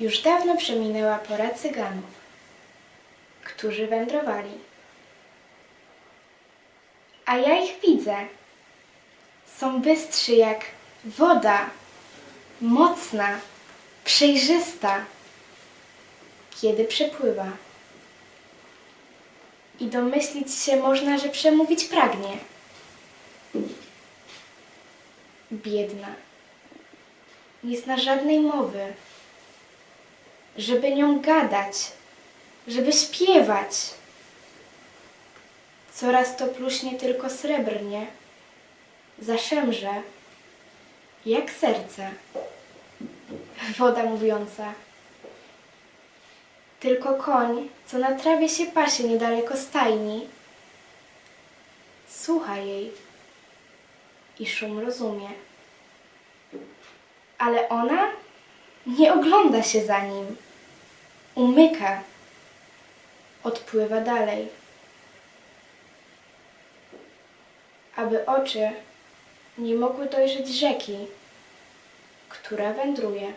Już dawno przeminęła pora cyganów, którzy wędrowali. A ja ich widzę. Są bystrzy jak woda, mocna, przejrzysta, kiedy przepływa. I domyślić się można, że przemówić pragnie. Biedna. Nie zna żadnej mowy, żeby nią gadać, żeby śpiewać. Coraz to pluśnie tylko srebrnie, zaszemrze, jak serce. Woda mówiąca. Tylko koń, co na trawie się pasie niedaleko stajni, słucha jej i szum rozumie. Ale ona nie ogląda się za nim. Umyka. Odpływa dalej. Aby oczy nie mogły dojrzeć rzeki, która wędruje.